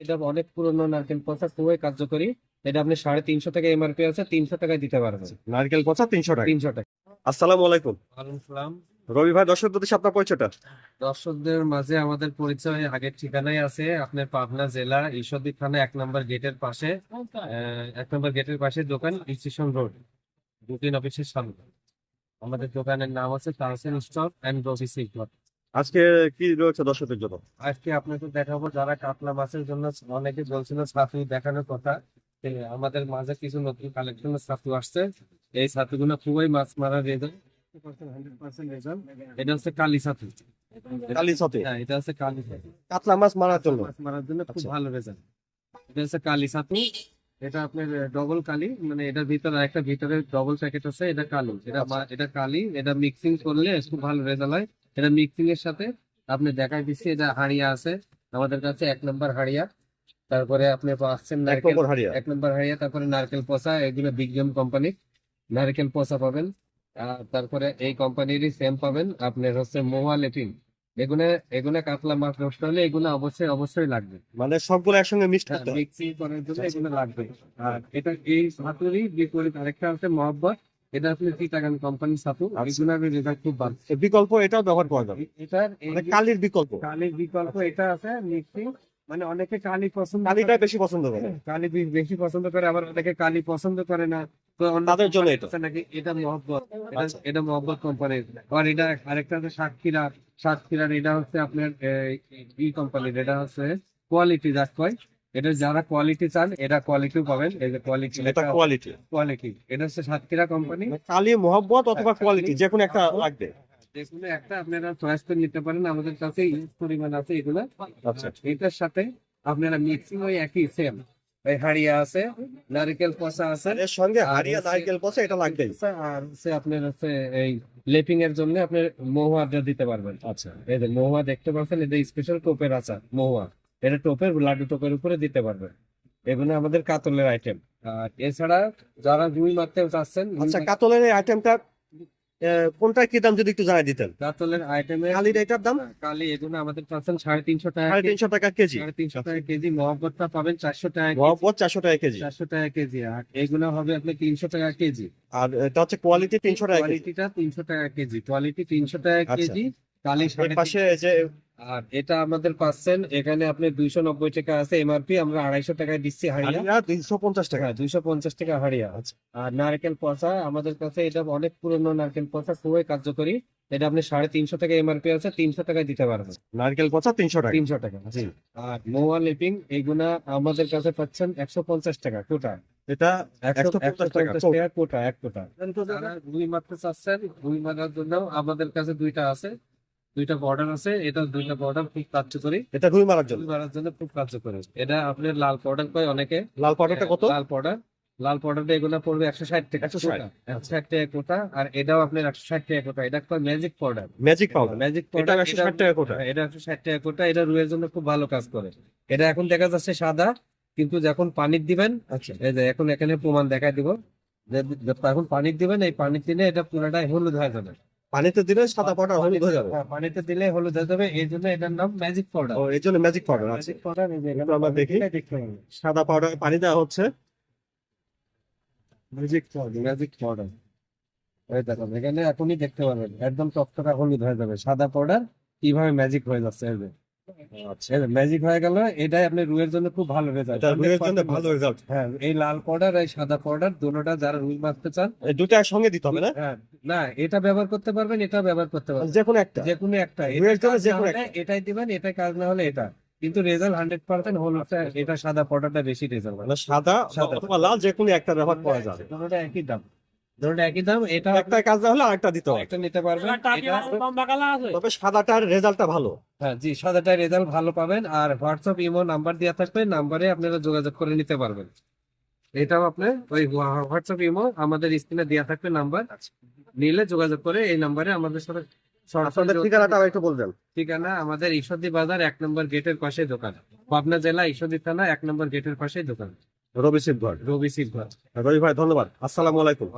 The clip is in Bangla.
এটা অনেক পুরনো নারকেল পচা খুবই কার্যকরী। এটা আপনি সাড়ে তিনশো টাকা এমআরপি আছে তিনশো টাকায় দিতে পারবেন। নারকেল পচা তিনশো টাকা। তিনশো টাকা। আসসালামু আলাইকুম। সালাম। রবি ভাই দর্শক প্রতি আপনার পরিচয়টা? দর্শকদের মাঝে আমাদের পরিচয় আগের ঠিকানায় আছে আপনার পাবনা জেলা ঈশ্বরদী থানা এক নম্বর গেটের পাশে আহ, এক নম্বর গেটের পাশে দোকান স্টেশন রোড বুকিং অফিসের সামনে। আমাদের দোকানের নাম আছে Tahsin stock and Robi silver আজকে কি রয়েছে দর্শকদের জন্য? আজকে আপনাকে দেখাবো যারা কাতলা মাছের জন্য অনেকে বলছিল ছাতু দেখানোর কথা। আমাদের মাঝে কিছু নতুন কালেকশনের ছাতু আসছে। এই ছাতুগুলো খুবই মাছ মারা রেজাল্ট এটা হচ্ছে কালি ছাতু কালি সাথে হ্যাঁ এটা হচ্ছে কালি ছাতু কাতলা মাছ মারার জন্য? মাছ মারার জন্য খুব আচ্ছা। ভালো রেজাল্ট এটা হচ্ছে কালি ছাতু এটা আপনার ডবল কালি। মানে এটার ভিতরে একটা ভিতরে ডবল প্যাকেট আছে এটা কালি। এটা আচ্ছা। এটা কালি। এটা মিক্সিং করলে খুব ভালো রেজাল্ট হয়। এটা মিক্সিং এর সাথে আপনি দেখাই দিচ্ছি এটা হাড়িয়া আছে। আমাদের কাছে এক নম্বর হাড়িয়া। তারপরে আপনি পাচ্ছেন এক নারকেল নম্বর এক নম্বর হাড়িয়া তারপরে নারকেল পচা এগুলো বিজ্ঞান কোম্পানি নারকেল পচা পাবেন। আর তারপরে এই কোম্পানিরই সেম পাবেন। আপনার হচ্ছে মোয়া লেটিন এগুলো এগুলো কাতলা মাছ নষ্ট হলে এগুলো অবশ্যই অবশ্যই লাগবে। মানে সবগুলো একসঙ্গে মিক্সড হ্যাঁ, করতে মিক্সি করার জন্য এগুলো লাগবে। আর এটা এই ছাতুরই বিপরীত আরেকটা আছে মহব্বত। এটা আপনি কোম্পানির আচ্ছা। রেজাল্ট খুব ভালো বিকল্প এটাও ব্যবহার করা যাবে। এটার মানে কালির বিকল্প। কালির বিকল্প এটা আছে মিক্সিং মানে অনেকে কালি পছন্দ করে। কালিটাই বেশি পছন্দ করে। কালি বেশি পছন্দ করে আবার অনেকে কালি পছন্দ করে না। তো অন্য তাদের জন্য এটা। নাকি? এটা মহব্বত। এটা আচ্ছা। এটা মহব্বত কোম্পানির আর এটা আরেকটা আছে সাতক্ষীরা। সাতক্ষীরার এটা হচ্ছে আপনার ই কোম্পানির এটা হচ্ছে কোয়ালিটি যাক কয় এটা যারা কোয়ালিটি চান এটা কোয়ালিটিও পাবেন। এই যে কোয়ালিটি এটা কোয়ালিটি কোয়ালিটি এটা হচ্ছে সাতক্ষীরা কোম্পানি কালি মোহাব্বত অথবা হ্যাঁ, কোয়ালিটি যে কোনো একটা লাগবে। যেগুলো একটা আপনারা চয়েস করে নিতে পারেন। আমাদের কাছে ইউজ পরিমাণ আছে এগুলো। আচ্ছা। এটার সাথে আপনারা মিক্সিং ওই একই সেম ওই হাড়িয়া আছে নারকেল পচা আছে। এর সঙ্গে হচ্ছে- নারকেল পচা এটা লাগবেই। আর হচ্ছে আপনার হচ্ছে এই লেপিং এর জন্য আপনি মহুয়াটা দিতে পারবেন। আচ্ছা। এই যে মহুয়া দেখতে পাচ্ছেন এটা স্পেশাল টোপের আচার মহুয়া। এটা টোপের লাড্ডু টোপের উপরে দিতে পারবেন এগুলো আমাদের কাতলের আইটেম আর এছাড়া যারা রুই মারতে চাচ্ছেন আচ্ছা কাতলের এই আইটেমটা কোনটা কি দাম যদি একটু জানাই দিতেন? কাতলের আইটেমে কালির এটার দাম? কালি এগুলো আমাদের পাচ্ছেন সাড়ে তিনশো টাকা সাড়ে তিনশো টাকা কেজি। সাড়ে তিনশো টাকা কেজি। মহব্বতটা পাবেন চারশো টাকা। মোহাব্বত চারশো টাকা কেজি। চারশো টাকা কেজি। আর এগুলো হবে আপনি তিনশো টাকা কেজি। আর এটা হচ্ছে কোয়ালিটি তিনশো টাকা কোয়ালিটিটা তিনশো টাকা কেজি। কোয়ালিটি তিনশো টাকা আচ্ছা। কেজি। কালি সাড়ে পাশে যে আর এটা আমাদের পাচ্ছেন এখানে আপনি দুইশো নব্বই টাকা আছে এমআরপি আমরা আড়াইশো টাকায় দিচ্ছি হাড়িয়া। দুইশো পঞ্চাশ টাকা। হ্যাঁ দুইশো পঞ্চাশ টাকা হাড়িয়া। আর নারকেল পচা আমাদের কাছে এটা অনেক পুরনো নারকেল পচা খুবই কার্যকরী। এটা আপনি সাড়ে তিনশো টাকা এমআরপি আছে তিনশো টাকায় দিতে পারবেন। নারকেল পচা তিনশো টাকা। তিনশো টাকা জি। আর মোয়া লিপিং এগুলা আমাদের কাছে পাচ্ছেন একশো পঞ্চাশ টাকা কোটা। এটা একশো পঞ্চাশ টাকা কোটা এক কোটা। রুই মারতে চাচ্ছেন রুই মারার জন্য আমাদের কাছে দুইটা আছে। দুইটা বর্ডার আছে এটা দুইটা বর্ডার খুব কার্যকরী। এটা রুই মারার জন্য? মারার জন্য খুব কার্যকরী। এটা আপনার লাল পাউডার কয় অনেকে? লাল পাউডারটা কত? লাল পাউডার লাল পাউডারটা এগুলো পড়বে একশো ষাট টাকা একশো ষাট। টাকা কোটা। আর এটাও আপনার একশো ষাট টাকা কোটা। এটা কয় magic powder magic powder magic powder একশো ষাট টাকা কোটা। এটা একশো ষাট টাকা কোটা। এটা রুইয়ের জন্য খুব ভালো কাজ করে। এটা এখন দেখা যাচ্ছে সাদা কিন্তু যখন পানি দিবেন আচ্ছা। এই যে এখন এখানে প্রমাণ দেখাই দিব। যে যখন পানি দিবেন এই পানির দিনে এটা পুরোটাই হলুদ হয়ে যাবে। পানিতে দিলে সাদা পাউডার হলুদ হয়ে যাবে। হ্যাঁ, পানিতে দিলে হলুদ হয়ে যাবে এই জন্য এটার নাম ম্যাজিক পাউডার ও এই জন্য ম্যাজিক পাউডার আছে পাউডার এই যে আমরা দেখি। সাদা পাউডার পানি দেওয়া হচ্ছে। ম্যাজিক পাউডার ম্যাজিক পাউডার এই দেখো এখানে এখনই দেখতে পারবেন একদম টকটকা হলুদ হয়ে যাবে। সাদা পাউডার কীভাবে ম্যাজিক হয়ে যাচ্ছে এই আচ্ছা ম্যাজিক হয়ে গেল। এটাই আপনার রুইয়ের জন্য খুব ভালো রেজাল্ট এটা রুইয়ের জন্য ভালো রেজাল্ট হ্যাঁ এই লাল পাউডার এই সাদা পাউডার দুটোটা যারা রুই মারতে চান এই দুটো একসঙ্গে দিতে হবে না? হ্যাঁ না এটা ব্যবহার করতে পারবেন এটা ব্যবহার করতে পারবেন। যে কোনো একটা। যে কোনো একটা রুইয়ের এটা জন্য যে কোনো হলে এটাই দিবেন এটা কাজ না হলে এটা। কিন্তু রেজাল্ট হান্ড্রেড পার্সেন্ট হলুদটা এটা সাদা পাউডারটা বেশি রেজাল্ট মানে সাদা সাদা। অথবা লাল যে কোনো একটা ব্যবহার করা যাবে। দুটোটা একই দাম। দুটোটা একই দাম এটা একটা কাজ হলে আরেকটা দিতে হবে। একটা নিতে পারবেন। তবে সাদাটার রেজাল্টটা ভালো। হ্যাঁ জি সাদাটা রেজাল্ট ভালো পাবেন। আর হোয়াটসঅ্যাপ ইমো নাম্বার দেওয়া থাকবে নাম্বারে আপনারা যোগাযোগ করে নিতে পারবেন। এটাও আপনি ওই হোয়াটসঅ্যাপ ইমো আমাদের স্ক্রিনে দেওয়া থাকবে নাম্বার। নিলে যোগাযোগ করে এই নাম্বারে আমাদের সাথে ঠিকানাটা একটু বলবেন। ঠিকানা আমাদের ঈশ্বরদী বাজার এক নম্বর গেটের পাশে দোকান। পাবনা জেলা ঈশ্বরদী থানা এক নম্বর গেটের পাশে দোকান। রবি সিদ্ধ। রবি সিদ্ধ। রবি ভাই ধন্যবাদ। আসসালামু আলাইকুম।